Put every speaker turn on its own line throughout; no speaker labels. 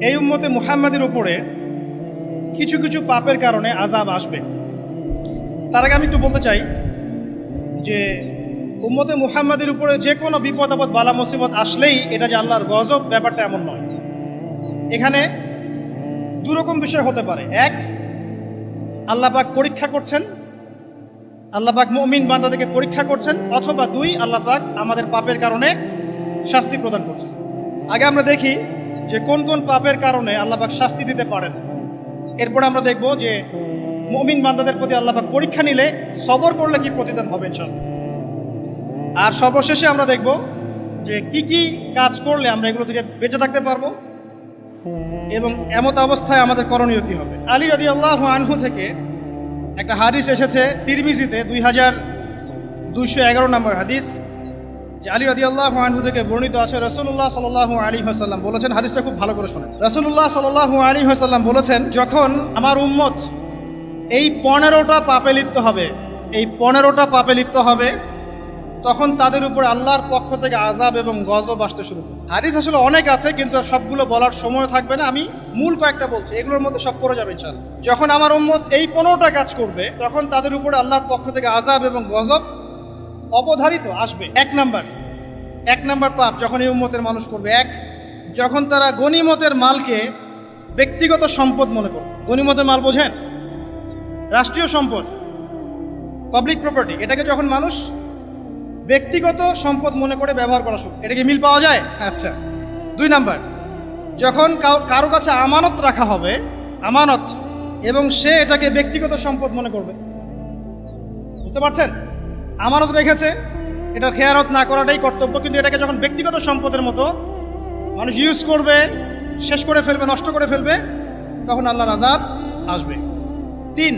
এই উম্মতে মুহাম্মাদের উপরে কিছু কিছু পাপের কারণে আজাব আসবে। তার আগে আমি একটু বলতে চাই যে উম্মতে মুহাম্মাদের উপরে যে কোনো বিপদ আপদ, বালা মুসিবত আসলেই এটা যে আল্লাহর গজব ব্যাপারটা এমন নয়। এখানে দুরকম বিষয় হতে পারে। এক, আল্লাহ পাক পরীক্ষা করছেন, আল্লাহ পাক মমিন বান্দাদেরকে পরীক্ষা করছেন, অথবা দুই, আল্লাহ পাক আমাদের পাপের কারণে শাস্তি প্রদান করছেন। আগে আমরা দেখি যে কোন কোন পাপের কারণে আল্লাহ পাক শাস্তি দিতে পারেন। এরপর আমরা দেখব যে মমিন বান্দাদের প্রতি আল্লাহ পাক পরীক্ষা নিলে সবর করলে কি প্রতিদান হবে ইনশাল্লাহ আর সর্বশেষে আমরা দেখব যে কি কি কাজ করলে আমরা এগুলো থেকে বেঁচে থাকতে পারব এবং এমত অবস্থায় আমাদের করণীয় কি হবে। আলী রাদি আল্লাহ আনহু থেকে একটা হাদিস এসেছে তিরমিজিতে দুই হাজার দুইশো এগারো নম্বর হাদিস। যে আলী রাদি আল্লাহ আনহু থেকে বর্ণিত আছে রসুল্লাহ সাল আলী হাসাল্লাম বলেছেন, হাদিসটা খুব ভালো করে শোনেন। রসুল্লাহ সাল আলী হাসাল্লাম বলেছেন, যখন আমার উম্মত এই পনেরোটা পাপে লিপ্ত হবে, এই পনেরোটা পাপে লিপ্ত হবে, তখন তাদের উপর আল্লাহর পক্ষ থেকে আজাব এবং গজব আসতে শুরু করে। হাদিস আসলে অনেক আছে, কিন্তু সবগুলো বলার সময় থাকবে না। আমি মূল কয়েকটা বলছি, এগুলোর মধ্যে সব পড়ে যাবে চাল যখন আমার উম্মত এই পনেরোটা কাজ করবে, তখন তাদের উপরে আল্লাহর পক্ষ থেকে আজাব এবং গজব অবধারিত আসবে। এক নাম্বার। এক নাম্বার পাপ যখন এই উম্মতের মানুষ করবে। এক, যখন তারা গনিমতের মালকে ব্যক্তিগত সম্পদ মনে করবে। গনিমতের মাল বোঝেন? রাষ্ট্রীয় সম্পদ পাবলিক প্রপার্টি এটাকে যখন মানুষ ব্যক্তিগত সম্পদ মনে করে ব্যবহার করা শুরু এটাকে মিল পাওয়া যায়? আচ্ছা। দুই নাম্বার, যখন কারও কাছে আমানত রাখা হবে, আমানত, এবং সে এটাকে ব্যক্তিগত সম্পদ মনে করবে। বুঝতে পারছেন? আমানত রেখেছে এটা খেয়ারত না করাটাই কর্তব্য, কিন্তু এটাকে যখন ব্যক্তিগত সম্পদের মতো মানুষ ইউজ করবে, শেষ করে ফেলবে, নষ্ট করে ফেলবে, তখন আল্লাহর আজাব আসবে। তিন,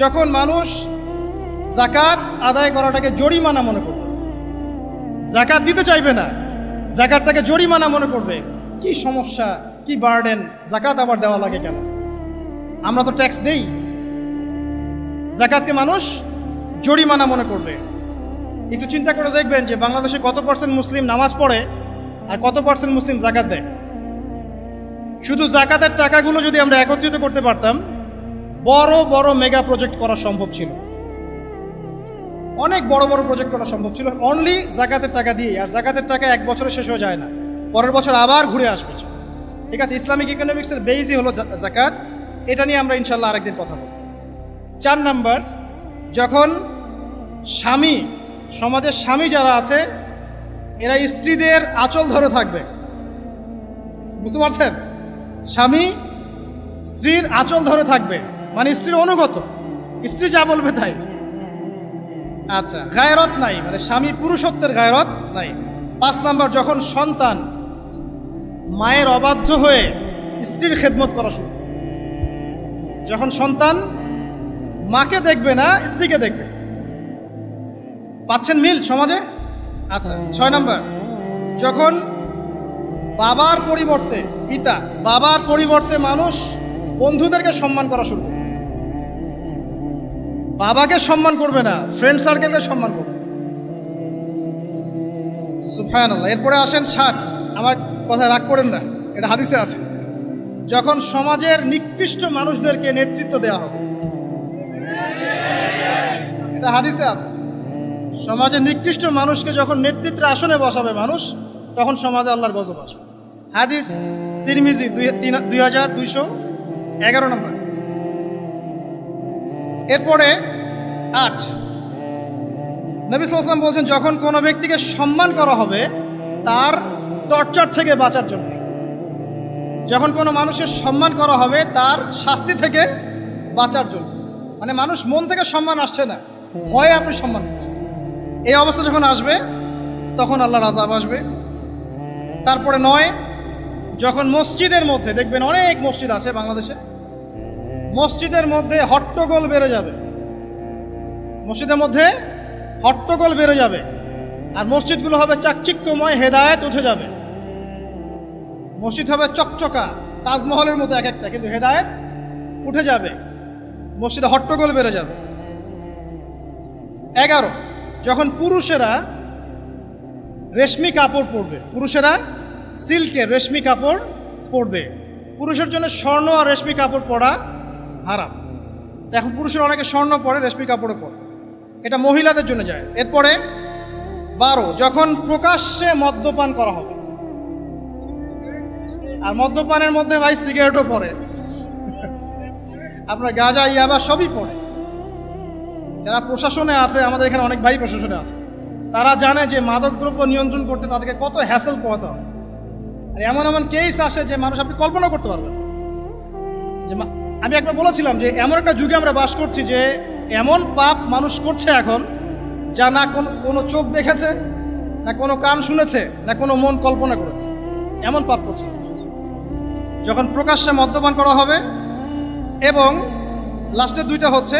যখন মানুষ জাকাত আদায় করাটাকে জরিমানা মনে করবে জাকাত দিতে চাইবে না জাকাতটাকে জরিমানা মনে করবে, কি সমস্যা, কি বার্ডেন জাকাত আবার দেওয়া লাগে কেন? আমরা তো ট্যাক্স দেই। জাকাতকে মানুষ জরিমানা মনে করবে। একটু চিন্তা করে দেখবেন যে বাংলাদেশে কত পার্সেন্ট মুসলিম নামাজ পড়ে আর কত পার্সেন্ট মুসলিম জাকাত দেয়। শুধু জাকাতের টাকাগুলো যদি আমরা একত্রিত করতে পারতাম, বড় বড় মেগা প্রজেক্ট করা সম্ভব ছিল। অনেক বড় বড় প্রজেক্ট করা সম্ভব ছিল। অনলি জাকাতের টাকা দিয়ে আর জাকাতের টাকা এক বছরে শেষ হয়ে যায় না। পরের বছর আবার ঘুরে আসবে। ঠিক আছে, ইসলামিক ইকোনমিক্সের বেইজই হলো জাকাত। এটা নিয়ে আমরা ইনশাল্লাহ আরেকদিন কথা বলব। চার নাম্বার, যখন স্বামী, সমাজের স্বামী যারা আছে, এরা স্ত্রীদের আঁচল ধরে থাকবে। বুঝতে পারছেন? স্বামী স্ত্রীর আঁচল ধরে থাকবে। মানে স্ত্রীর অনুগত। স্ত্রী যা বলবে তাই। আচ্ছা গায়রত নাই। মানে স্বামী পুরুষত্বের গায়রত নাই। পাঁচ নাম্বার, যখন সন্তান মায়ের অবাধ্য হয়ে স্ত্রীর খেদমত করা শুরু যখন সন্তান মাকে দেখবে না, স্ত্রীকে দেখবে। পাচ্ছেন মিল সমাজে? আচ্ছা ছয় নাম্বার। যখন বাবার পরিবর্তে, পিতা, বাবার পরিবর্তে মানুষ বন্ধুদেরকে সম্মান করা শুরু বাবাকে সম্মান করবে না ফ্রেন্ড সার্কেলকে সম্মান করবে। সুফায়ন এরপরে আসেন সাত। আমার কথা রাগ করেন না, এটা হাদিসে আছে। যখন সমাজের নিকৃষ্ট মানুষদেরকে নেতৃত্ব দেওয়া হবে। এটা হাদিসে আছে। সমাজের নিকৃষ্ট মানুষকে যখন নেতৃত্বের আসনে বসাবে মানুষ, তখন সমাজে আল্লাহর গজব আসবে। হাদিস, তিরমিজি দুই হাজার দুইশো এগারো নম্বর। এরপরে আট। নবী সাল্লাম বলছেন, যখন কোনো ব্যক্তিকে সম্মান করা হবে, তার টর্চার থেকে বাঁচার জন্য। যখন কোনো মানুষের সম্মান করা হবে, তার শাস্তি থেকে বাঁচার জন্য। মানে মানুষ মন থেকে সম্মান আসছে না, ভয়ে আপনি সম্মান পাচ্ছেন। এই অবস্থা যখন আসবে, তখন আল্লাহ রাজাব আসবে। তারপরে নয়, যখন মসজিদের মধ্যে, দেখবেন অনেক মসজিদ আছে বাংলাদেশে, মসজিদের মধ্যে হট্টগোল বেড়ে যাবে। মসজিদের মধ্যে হট্টগোল বেড়ে যাবে, আর মসজিদগুলো হবে চাকচিক্যময়, হেদায়েত উঠে যাবে। মসজিদ হবে চকচকা, তাজমহলের মতো এক একটা, কিন্তু হেদায়েত উঠে যাবে। মসজিদে হট্টগোল বেড়ে যাবে। এগারো যখন পুরুষেরা রেশমি কাপড় পরবে, পুরুষেরা সিল্কের রেশমি কাপড় পরবে। পুরুষের জন্য স্বর্ণ আর রেশমি কাপড় পরা হারাম। এখন পুরুষের অনেকে স্বর্ণ পরে, রেশমি কাপড়ও পরে। এটা মহিলাদের জন্য যায় এরপরে বারো, যখন প্রকাশ্যে মদ্যপান করা হবে। আর মদ্যপানের মধ্যে ভাই সিগারেটও পড়ে আপনার গাঁজা, ইয়াবা সবই পড়ে যারা প্রশাসনে আছে, আমাদের এখানে অনেক ভাই প্রশাসনে আছে, তারা জানে যে মাদকদ্রব্য নিয়ন্ত্রণ করতে তাদেরকে কত হ্যাসেল পোহাতে হবে। আর এমন এমন কেস আসে যে মানুষ আপনি কল্পনা করতে পারবেন যে আমি একবার বলেছিলাম যে এমন একটা যুগে আমরা বাস করছি যে এমন পাপ মানুষ করছে এখন, যা না কোন, কোনো চোখ দেখেছে, না কোনো কান শুনেছে, না কোনো মন কল্পনা করেছে। এমন পাপ করছে যখন প্রকাশ্যে মদ্যপান করা হবে, এবং লাস্টের দুইটা হচ্ছে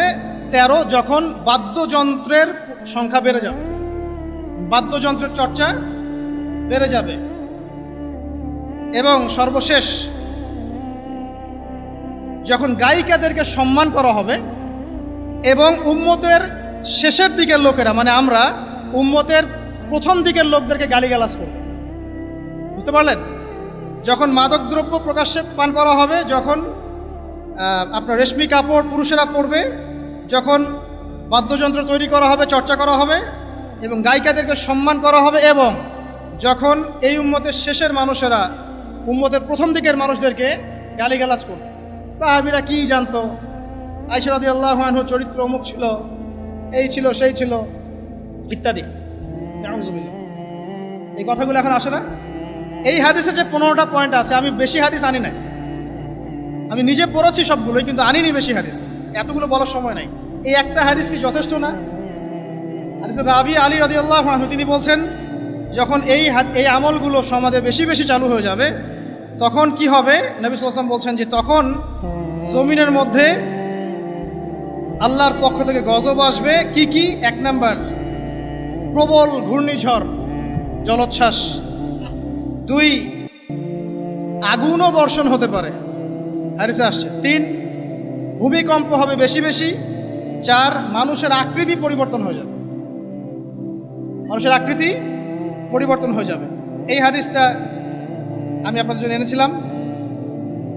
তেরো যখন বাদ্যযন্ত্রের সংখ্যা বেড়ে যাবে, বাদ্যযন্ত্রের চর্চা বেড়ে যাবে, এবং সর্বশেষ যখন গায়িকাদেরকে সম্মান করা হবে, এবং উম্মতের শেষের দিকের লোকেরা মানে আমরা উম্মতের প্রথম দিকের লোকদেরকে গালিগালাজ করব। বুঝতে পারলেন? যখন মাদকদ্রব্য প্রকাশ্যে পান করা হবে, যখন আপনার রেশমি কাপড় পুরুষেরা পরবে যখন বাদ্যযন্ত্র তৈরি করা হবে, চর্চা করা হবে এবং গায়িকাদেরকে সম্মান করা হবে এবং যখন এই উম্মতের শেষের মানুষেরা উম্মতের প্রথম দিকের মানুষদেরকে গালিগালাজ করবে সাহাবিরা কি জানতো? আইসরাদি আল্লাহ চরিত্র অমুক ছিল, এই ছিল, সেই ছিল, ইত্যাদি। এই কথাগুলো এখন আসে না? এই হাদিসে যে পনেরোটা পয়েন্ট আছে, আমি বেশি হাদিস আনি নাই। আমি নিজে পড়েছি সবগুলোই, কিন্তু আনিনি বেশি হাদিস। এতগুলো বলার সময় নাই। এই একটা হাদিস কি যথেষ্ট না? হাদিসে রাবি আলী রাদি আল্লাহ তিনি বলছেন, যখন এই এই আমলগুলো সমাজে বেশি বেশি চালু হয়ে যাবে, তখন কি হবে? নবী সাল্লাম বলছেন যে তখন জমিনের মধ্যে আল্লাহর পক্ষ থেকে গজব আসবে। কি কি? এক নাম্বার, প্রবল ঘূর্ণিঝড়, জলোচ্ছ্বাস। দুই, আগুনও বর্ষণ হতে পারে। হারিসে আসছে। তিন, ভূমিকম্প হবে বেশি বেশি। চার, মানুষের আকৃতি পরিবর্তন হয়ে যাবে। মানুষের আকৃতি পরিবর্তন হয়ে যাবে। এই হাদিসটা আমি আপনাদের জন্য এনেছিলাম।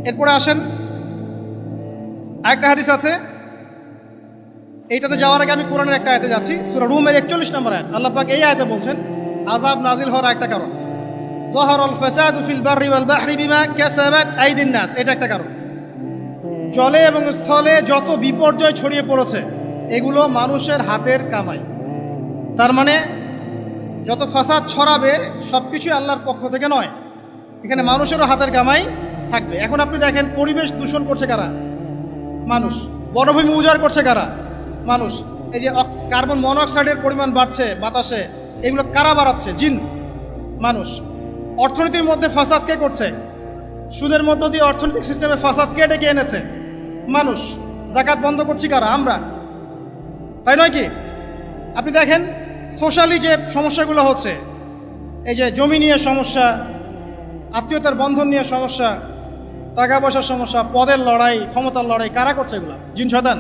এরপরে আসেন, আরেকটা হাদিস আছে। এইটাতে যাওয়ার আগে আমি কোরআনের একটা আয়তে যাচ্ছি। সুরা রুমের একচল্লিশ নম্বর আয়াত। আল্লাহ পাক এই আয়তে বলছেন আজাব নাজিল হওয়ার একটা কারণ। জহরল ফেসাদ ফিল বাররি ওয়াল বাহরি বিমা কাসাবাত আইদিন নাস। এটা একটা কারণ। জলে এবং স্থলে যত বিপর্যয় ছড়িয়ে পড়েছে, এগুলো মানুষের হাতের কামাই। তার মানে যত ফাসাদ ছড়াবে সব কিছুই আল্লাহর পক্ষ থেকে নয়। এখানে মানুষেরও হাতের কামাই থাকবে। এখন আপনি দেখেন, পরিবেশ দূষণ করছে কারা? মানুষ। বনভূমি উজাড় করছে কারা? মানুষ। এই যে কার্বন মনোঅক্সাইডের পরিমাণ বাড়ছে, বাতাসে, এগুলো কারা বাড়াচ্ছে? জিন। মানুষ। অর্থনীতির মধ্যে ফাসাদ কে করছে? সুদের মধ্য দিয়ে অর্থনৈতিক সিস্টেমে ফাসাদ কে ডেকে এনেছে? মানুষ জাকাত বন্ধ করছি কারা? আমরা। তাই নয় কি? আপনি দেখেন সোশ্যালি যে সমস্যাগুলো হচ্ছে, এই যে জমি নিয়ে সমস্যা, আত্মীয়তার বন্ধন নিয়ে সমস্যা, টাকা পয়সার সমস্যা, পদের লড়াই, ক্ষমতার লড়াই, কারা করছে এগুলো? জিন শতান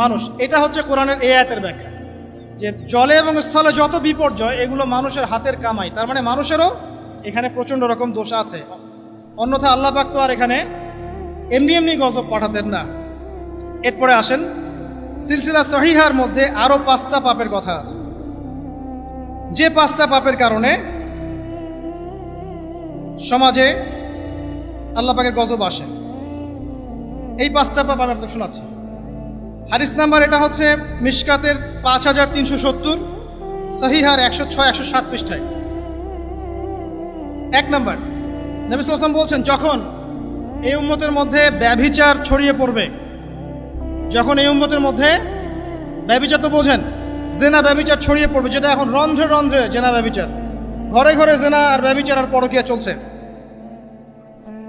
মানুষ, এটা হচ্ছে কোরআনের এ আয়াতের ব্যাখ্যা, যে জলে এবং স্থলে যত বিপর্যয়, এগুলো মানুষের হাতের কামাই। তার মানে মানুষেরও এখানে প্রচণ্ড রকম দোষ আছে। অন্যথা আল্লাহ পাক তো আর এখানে এমনি এমনি গজব পাঠাতেন না। এরপরে আসেন, সিলসিলা সহিহার মধ্যে আরও পাঁচটা পাপের কথা আছে। যে পাঁচটা পাপের কারণে সমাজে আল্লাহ পাকের গজব আসে। এই পাঁচটা পাপ আমি আপনাকে শোনাচ্ছি। হারিস নাম্বার এটা হচ্ছে মিশকাতের পাঁচ হাজার তিনশো সত্তর, সহিহার একশো ছয়, একশো সাত পৃষ্ঠায়। এক নাম্বার, নবী বলছেন, যখন এই উম্মতের মধ্যে ব্যভিচার ছড়িয়ে পড়বে। যখন এই উম্মতের মধ্যে ব্যভিচার তো বোঝেন, জেনা ব্যভিচার ছড়িয়ে পড়বে, যেটা এখন রন্ধ্রে রন্ধ্রে জেনা ব্যভিচার। ঘরে ঘরে জেনা আর ব্যভিচার আর পরকিয়া চলছে।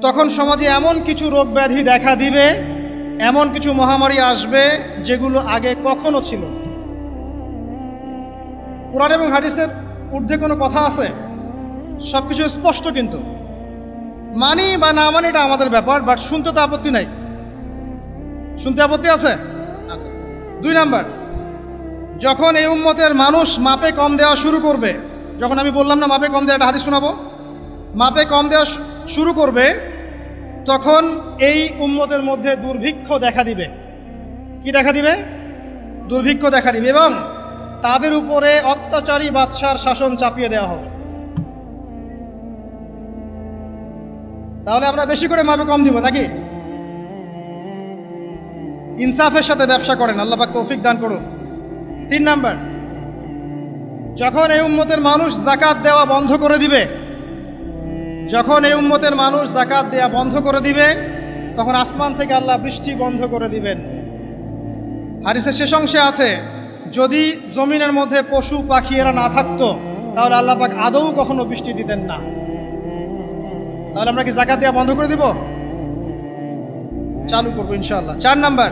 তখন সমাজে এমন কিছু রোগ ব্যাধি দেখা দিবে, এমন কিছু মহামারী আসবে, যেগুলো আগে কখনো ছিল। কোরআন এবং হাদিসের ঊর্ধ্বে কোনো কথা আছে? সব কিছু স্পষ্ট কিন্তু। মানি বা না মানি এটা আমাদের ব্যাপার বাট শুনতে তো আপত্তি নাই। শুনতে আপত্তি আছে? আচ্ছা দুই নাম্বার যখন এই উম্মতের মানুষ মাপে কম দেওয়া শুরু করবে যখন আমি বললাম না মাপে কম দেওয়া একটা হাদিস শোনাবো? মাপে কম দেওয়া শুরু করবে তখন এই উম্মতের মধ্যে দুর্ভিক্ষ দেখা দিবে। কি দেখা দিবে? দুর্ভিক্ষ দেখা দিবে এবং তাদের উপরে অত্যাচারী বাদশার শাসন চাপিয়ে দেওয়া হবে। তাহলে আমরা বেশি করে মাপে কম দিব, নাকি? ইনসাফের সাথে ব্যবসা করেন, আল্লাহ পাক তৌফিক দান করুন। তিন নাম্বার, যখন এই উম্মতের মানুষ জাকাত দেওয়া বন্ধ করে দিবে, যখন এই উম্মতের মানুষ জাকাত দেওয়া বন্ধ করে দিবে, তখন আসমান থেকে আল্লাহ বৃষ্টি বন্ধ করে দিবেন। হারিসের শেষ অংশে আছে, যদি জমিনের মধ্যে পশু পাখি এরা না থাকতো, তাহলে আল্লাহ পাক আদৌ কখনো বৃষ্টি দিতেন না। তাহলে আমরা কি জাকাত দেওয়া বন্ধ করে দিব? চালু করব ইনশাল্লাহ চার নাম্বার,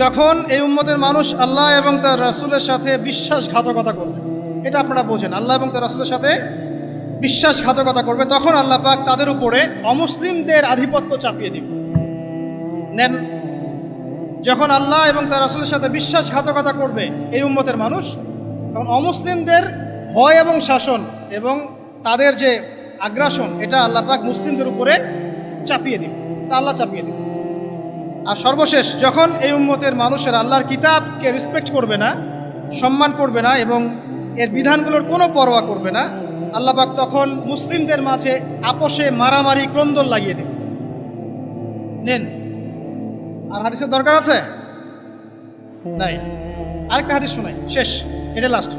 যখন এই উম্মতের মানুষ আল্লাহ এবং তার রাসূলের সাথে বিশ্বাসঘাতকতা করবে, এটা আপনারা বোঝেন, আল্লাহ এবং তার রাসূলের সাথে বিশ্বাসঘাতকতা করবে, তখন আল্লাহ পাক তাদের উপরে অমুসলিমদের আধিপত্য চাপিয়ে দিবে। নেন, যখন আল্লাহ এবং তার রাসূলের সাথে বিশ্বাসঘাতকতা করবে এই উম্মতের মানুষ, তখন অমুসলিমদের ভয় এবং শাসন এবং তাদের যে আগ্রাসন, এটা আল্লাহ পাক মুসলিমদের উপরে চাপিয়ে দিবে। আল্লাহ চাপিয়ে দিবে। আর সর্বশেষ, যখন এই উম্মতের মানুষের আল্লাহর কিতাবকে রেসপেক্ট করবে না, সম্মান করবে না এবং এর বিধানগুলোর কোনো পরোয়া করবে না, আল্লাহ পাক তখন মুসলিমদের মাঝে আপোষে মারামারি, ক্রন্দন লাগিয়ে দেবে। নেন। আর হাদিসের দরকার আছে? নাই। আরেকটা হাদিস শোনাই। শেষ। এটা লাস্ট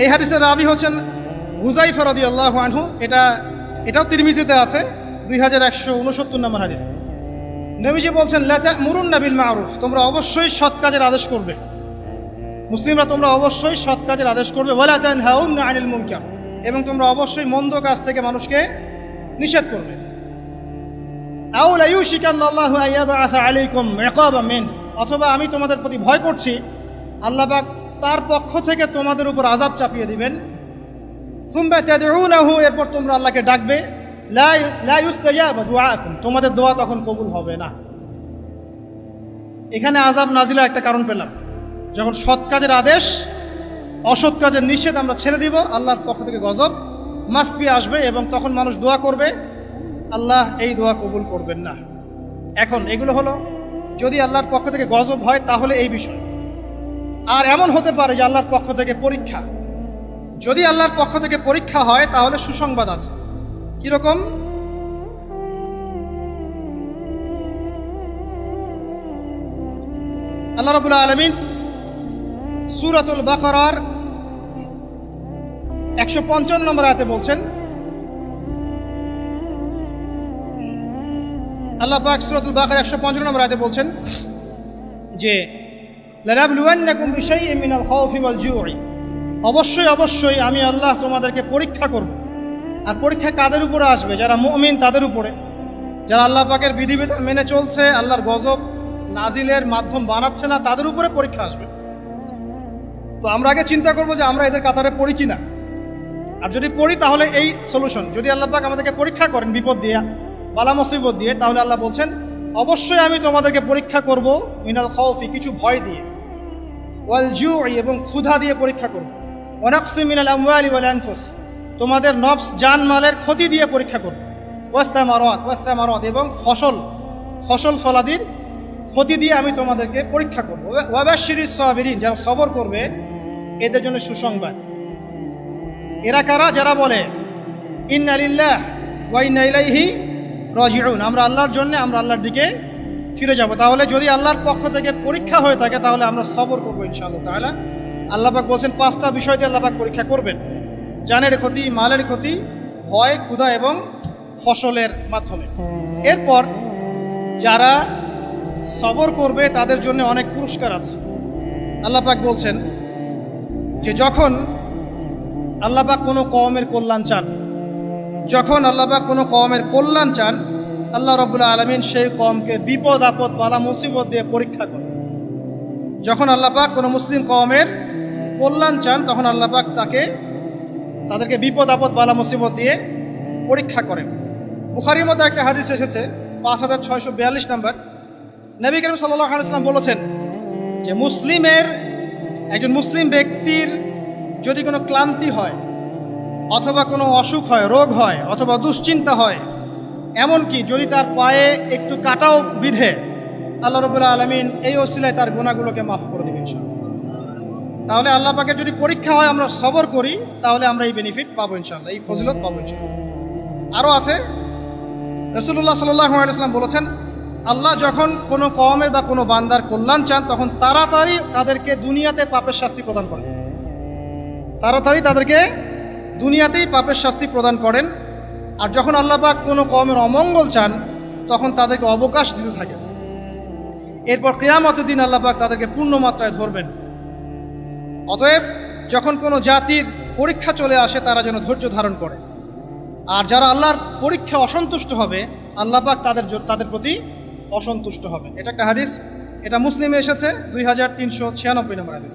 এই হাদিসের রাবি হচ্ছেন হুজাই ফরাদি আল্লাহ আনহু, এটা, এটাও তিরমিজিতে আছে, দুই হাজার একশো উনসত্তর নম্বর হাদিস। নবীজি বলছেন লেচা মুরুন নাবিল মারুফ তোমরা অবশ্যই সৎ কাজের আদেশ করবে। মুসলিমরা তোমরা অবশ্যই সৎ কাজের আদেশ করবে, ওয়ালা চান হাউন আনিল মুনকার এবং তোমরা অবশ্যই মন্দ কাজ থেকে মানুষকে নিষেধ করবে। আউলা ইউশিকান আল্লাহু আইয়াবাআসা আলাইকুম ইকাবা মিন অথবা, আমি তোমাদের প্রতি ভয় করছি আল্লাহবাক তার পক্ষ থেকে তোমাদের উপর আযাব চাপিয়ে দিবেন সুম্মা তাদউনাহু, এরপর তোমরা আল্লাহকে ডাকবে, লা তোমাদের দোয়া তখন কবুল হবে না। এখানে আযাব নাজিলের একটা কারণ পেলাম। যখন সৎ কাজের আদেশ, অসৎ কাজের নিষেধ আমরা ছেড়ে দিব, আল্লাহর পক্ষ থেকে গজব মাস পিয়ে আসবে এবং তখন মানুষ দোয়া করবে, আল্লাহ এই দোয়া কবুল করবেন না। এখন এগুলো হলো, যদি আল্লাহর পক্ষ থেকে গজব হয়, তাহলে এই বিষয়। আর এমন হতে পারে যে আল্লাহর পক্ষ থেকে পরীক্ষা যদি আল্লাহর পক্ষ থেকে পরীক্ষা হয়, তাহলে সুসংবাদ আছে। কীরকম? আল্লাহ রবুল্লা আলমিন সুরাতুল বাকরার একশো পঞ্চান্ন নম্বর আয়াতে বলছেন, আল্লাহ পাক সুরাতুল বাকার একশো পঞ্চান্ন নম্বর আয়াতে বলছেন যে লানাবলুয়ান্নাকুম বিশাইইন মিনাল খাউফি ওয়াল জুই। অবশ্যই অবশ্যই আমি আল্লাহ তোমাদেরকে পরীক্ষা করব। আর পরীক্ষা কাদের উপরে আসবে? যারা মুমিন, তাদের উপরে। যারা আল্লাহ পাকের বিধিবিধান মেনে চলছে, আল্লাহর গজব নাজিলের মাধ্যম বানাচ্ছে না, তাদের উপরে পরীক্ষা আসবে। তো আমরা আগে চিন্তা করব যে আমরা এদের কাতারে পড়ি কি না আর যদি পড়ি, তাহলে এই সলিউশন যদি আল্লাহ পাক আমাদেরকে পরীক্ষা করেন বিপদ দিয়ে, বালা মুসিবত দিয়ে, তাহলে আল্লাহ বলছেন, অবশ্যই আমি তোমাদেরকে পরীক্ষা করব মিনাল খাউফি কিছু ভয় দিয়ে। ওয়াল জু এবং ক্ষুধা দিয়ে পরীক্ষা করব। ওয়ানাকসি মিনাল আমওয়ালি ওয়াল আনফুস। তোমাদের নফস জান মালের ক্ষতি দিয়ে পরীক্ষা করব। ওয়াস্তামারাত ওয়াস্তামারাত এবং ফসল ফসল ফলাদির ক্ষতি দিয়ে আমি তোমাদেরকে পরীক্ষা করব। ওয়াবাশিরিস সাবিরিন, যারা সবর করবে, এদের জন্য সুসংবাদ। এরা কারা? যারা বলে, ইন্না লিল্লাহ ওয়া ইন্না ইলাইহি রাজিউন। আমরা আল্লাহর জন্য আমরা আল্লাহর দিকে ফিরে যাব। তাহলে যদি আল্লাহর পক্ষ থেকে পরীক্ষা হয়ে থাকে, তাহলে আমরা সবর করব ইনশাআল্লাহ তাহলে আল্লাহ পাক বলছেন, পাঁচটা বিষয় দিয়ে আল্লাহ পাক পরীক্ষা করবেন। জানের ক্ষতি, মালের ক্ষতি, ভয়, ক্ষুধা এবং ফসলের মাধ্যমে। এরপর যারা সবর করবে, তাদের জন্য অনেক পুরস্কার আছে। আল্লাহ পাক বলছেন যে, যখন আল্লাপাক কোনো কওমের কল্যাণ চান, যখন আল্লাপাক কোনো কওমের কল্যাণ চান, আল্লাহ রবুল্লা আলমিন সেই কমকে বিপদ, আপদ বালা মুসিবত দিয়ে পরীক্ষা করেন। যখন আল্লাপাক কোনো মুসলিম কওমের কল্যাণ চান, তখন আল্লাপাক তাকে, তাদেরকে বিপদ, আপদ, বালা, মুসিবত দিয়ে পরীক্ষা করেন। বুখারির মধ্যে একটা হাদিস এসেছে, পাঁচ হাজার ছয়শো বিয়াল্লিশ নম্বর। নবী করিম সাল্লাহ আলাইসলাম বলেছেন যে, মুসলিমের, একজন মুসলিম ব্যক্তির যদি কোনো ক্লান্তি হয়, অথবা কোনো অসুখ হয়, রোগ হয়, অথবা দুশ্চিন্তা হয় এমনকি যদি তার পায়ে একটু কাটাও বিধে, আল্লাহ রবুল্লাহ আলমিন এই ওসিলায় তার গুণাগুলোকে মাফ করে দেবেন। তাহলে আল্লাহ পাকের যদি পরীক্ষা হয়, আমরা সবর করি, তাহলে আমরা এই বেনিফিট পাবো ইনশাল্লাহ এই ফজিলত পাবো ইনশাল্লাহ আরও আছে রসুল্লাহ সাল্লাহ আলাইসলাম বলেছেন, আল্লাহ যখন কোনো কমের বা কোনো বান্দার কল্যাণ চান, তখন তাড়াতাড়ি তাদেরকে দুনিয়াতে পাপের শাস্তি প্রদান করেন। তাড়াতাড়ি তাদেরকে দুনিয়াতেই পাপের শাস্তি প্রদান করেন। আর যখন আল্লাহ পাক কোনো কমের অমঙ্গল চান, তখন তাদেরকে অবকাশ দিতে থাকেন। এরপর কেয়ামতের দিন আল্লাহ পাক তাদেরকে পূর্ণ মাত্রায় ধরবেন। অতএব যখন কোনো জাতির পরীক্ষা চলে আসে, তারা যেন ধৈর্য ধারণ করে। আর যারা আল্লাহর পরীক্ষা অসন্তুষ্ট হবে, আল্লাহ পাক তাদের তাদের প্রতি অসন্তুষ্ট হবে। এটা একটা হাদিস। এটা মুসলিমে এসেছে দুই হাজার তিনশো ছিয়ানব্বই নম্বর হাদিস।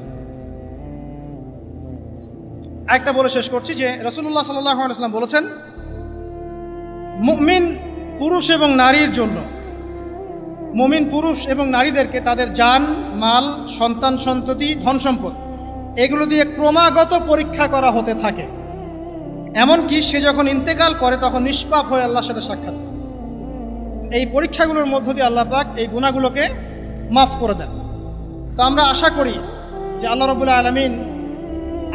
একটা বলে শেষ করছি যে রসুল্লাহ সাল্লাম বলেছেন, মুমিন পুরুষ এবং নারীর জন্য, মুমিন পুরুষ এবং নারীদেরকে তাদের যান মাল, সন্তান, সন্ততি, ধন সম্পদ এগুলো দিয়ে ক্রমাগত পরীক্ষা করা হতে থাকে। এমনকি সে যখন ইন্তেকাল করে, তখন নিষ্পাপ হয়ে আল্লাহর সাথে সাক্ষাৎ। এই পরীক্ষাগুলোর মধ্য দিয়ে আল্লাহ পাক এই গুণাগুলোকে মাফ করে দেন। তো আমরা আশা করি যে আল্লাহ রবুল্লাহ আলমিন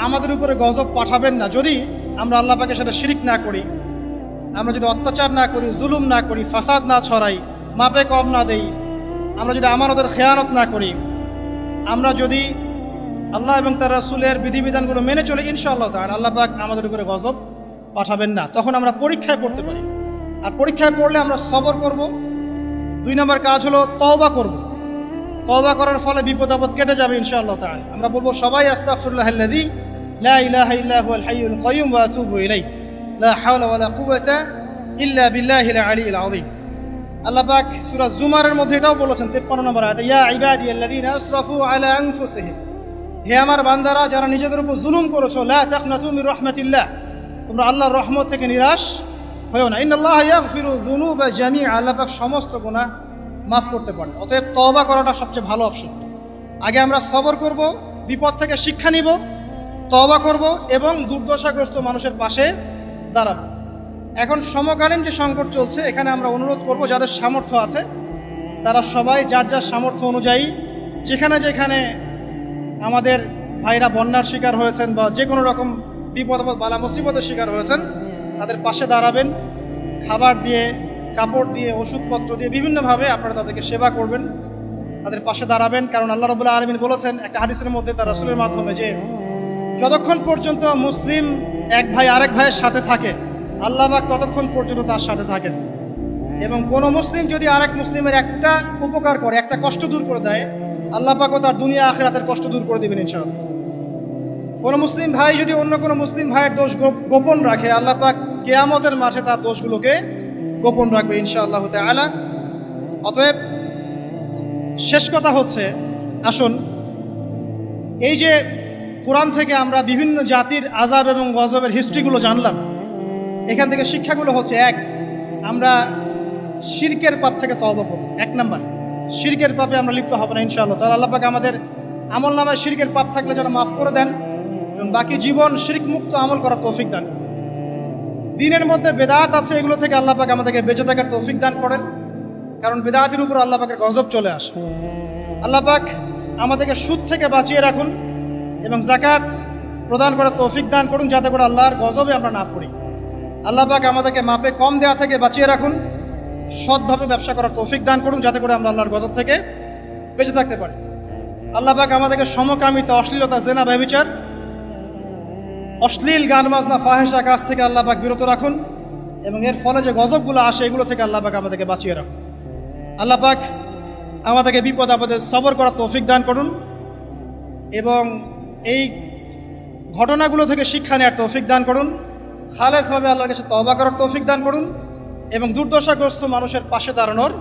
আমাদের উপরে গজব পাঠাবেন না। যদি আমরা আল্লাহ পাকের সাথে শিরিক না করি, আমরা যদি অত্যাচার না করি, জুলুম না করি, ফাসাদ না ছড়াই, মাপে কম না দেই, আমরা যদি আমানতের খেয়ানত না করি, আমরা যদি আল্লাহ এবং তার রাসুলের বিধিবিধানগুলো মেনে চলে ইনশাআল্লাহ তাহলে আল্লাহ পাক আমাদের উপরে গজব পাঠাবেন না। তখন আমরা পরীক্ষায় পড়তে পারি। আর পরীক্ষায় পড়লে আমরা সবর করব। দুই নম্বর কাজ হলো তওবা করব। তওবা করার ফলে বিপদ আপদ কেটে যাবে ইনশাআল্লাহ তাআলা। আমরা বলব সবাই, আস্তাগফিরুল্লাহ আল্লাযী লা ইলাহা লা আল্লাহ সূরা জুমারের মধ্যে এটাও বলেছেন 53 নম্বর আয়াতে, ইয়া ইবাদিয়াল্লাযীনা আসরাফু আলা আনফুসিহিম। হে আমার বান্দারা, যারা নিজেদের উপর জুলুম করেছ, লা তাকনাতু মির রাহমাতিল্লাহ, তোমরা আল্লাহর রহমত থেকে নিরাশ হয়েও না। ইন্নাল্লাহ ইয়াগফিরু যুনুবা জামিআ, আল্লাহ সমস্ত গুনাহ মাফ করতে পারেন। অতএব তওবা করাটা সবচেয়ে ভালো অপশন। আগে আমরা সবর করব, বিপদ থেকে শিক্ষা নিব, তওবা করব এবং দুর্দশাগ্রস্ত মানুষের পাশে দাঁড়াবো। এখন সমকালীন যে সংকট চলছে, এখানে আমরা অনুরোধ করব, যাদের সামর্থ্য আছে, তারা সবাই যার যার সামর্থ্য অনুযায়ী, যেখানে যেখানে আমাদের ভাইরা বন্যার শিকার হয়েছেন বা যে কোনো রকম বিপদ বালা মুসিবতের শিকার হয়েছেন, তাদের পাশে দাঁড়াবেন, খাবার দিয়ে, কাপড় দিয়ে, ওষুধপত্র দিয়ে বিভিন্নভাবে আপনারা তাদেরকে সেবা করবেন, তাদের পাশে দাঁড়াবেন। কারণ আল্লাহ রবুল্লাহ আলমিন বলেছেন একটা হাদিসের মধ্যে তার রসুলের মাধ্যমে যে, যতক্ষণ পর্যন্ত মুসলিম এক ভাই আরেক ভাইয়ের সাথে থাকে, আল্লাহ পাক ততক্ষণ পর্যন্ত তার সাথে থাকেন। এবং কোন মুসলিম যদি আরেক মুসলিমের একটা উপকার করে, একটা কষ্ট দূর করে দেয় আল্লাহ পাকও তার দুনিয়া আখেরাতের কষ্ট দূর করে দেবেন ইনশাআল্লাহ। কোন মুসলিম ভাই যদি অন্য কোনো মুসলিম ভাইয়ের দোষ গোপন রাখে, আল্লাহ পাক কেয়ামতের মাঝে তার দোষগুলোকে গোপন রাখবে ইনশাআল্লাহ তাআলা। অতএব শেষ কথা হচ্ছে, আসুন, এই যে কোরআন থেকে আমরা বিভিন্ন জাতির আজাব এবং গজবের হিস্ট্রিগুলো জানলাম, এখান থেকে শিক্ষাগুলো হচ্ছে এক, আমরা শিরকের পাপ থেকে তওবা করব। এক নাম্বার। শিরকের পাপে আমরা লিপ্ত হব না, ইনশাআল্লাহ। তাহলে আল্লাহ পাক আমাদের আমল নামায় শিরকের পাপ থাকলে যেন মাফ করে দেন এবং বাকি জীবন শিরক মুক্ত আমল করার তৌফিক দান। দিনের মধ্যে বেদাত আছে, এগুলো থেকে আল্লাহ পাক আমাদেরকে বেঁচে থাকার তৌফিক দান করেন। কারণ বেদাতের উপর আল্লাহ পাকের গজব চলে আসে। আল্লাহ পাক আমাদেরকে সুদ থেকে বাঁচিয়ে রাখুন এবং জাকাত প্রদান করার তৌফিক দান করুন, যাতে করে আল্লাহর গজবে আমরা না পড়ি। আল্লাহ পাক আমাদেরকে মাপে কম দেওয়া থেকে বাঁচিয়ে রাখুন। সৎভাবে ব্যবসা করার তৌফিক দান করুন, যাতে করে আমরা আল্লাহর গজব থেকে বেঁচে থাকতে পারি। আল্লাহ পাক আমাদেরকে সমকামিতা, অশ্লীলতা, জেনা ব্যবিচার অশ্লীল গান বাজনা ফাহেসা কাজ থেকে আল্লাহ পাক বিরত রাখুন এবং এর ফলে যে গজবগুলো আসে, এগুলো থেকে আল্লাহ পাক আমাদেরকে বাঁচিয়ে রাখুন। আল্লাহ পাক আমাদেরকে বিপদ আপদে সবর করার তৌফিক দান করুন এবং এই ঘটনাগুলো থেকে শিক্ষা নেওয়ার তৌফিক দান করুন। খালেসভাবে আল্লাহর কাছে তবা করার তৌফিক দান করুন। এবং দুর্দশাগ্রস্ত মানুষের পাশে দাঁড়ানোর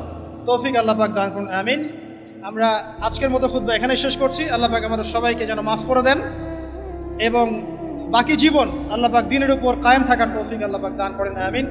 তৌফিক আল্লাহ পাক দান করুন, আমিন। আমরা আজকের মতো খুদ্া এখানে শেষ করছি। আল্লাহ পাক আমাদের সবাইকে যেন মাফ করে দেন এবং বাকি জীবন আল্লাহ পাক দিনের উপর কায়েম থাকার তৌফিক আল্লাহ পাক দান করেন, আমিন।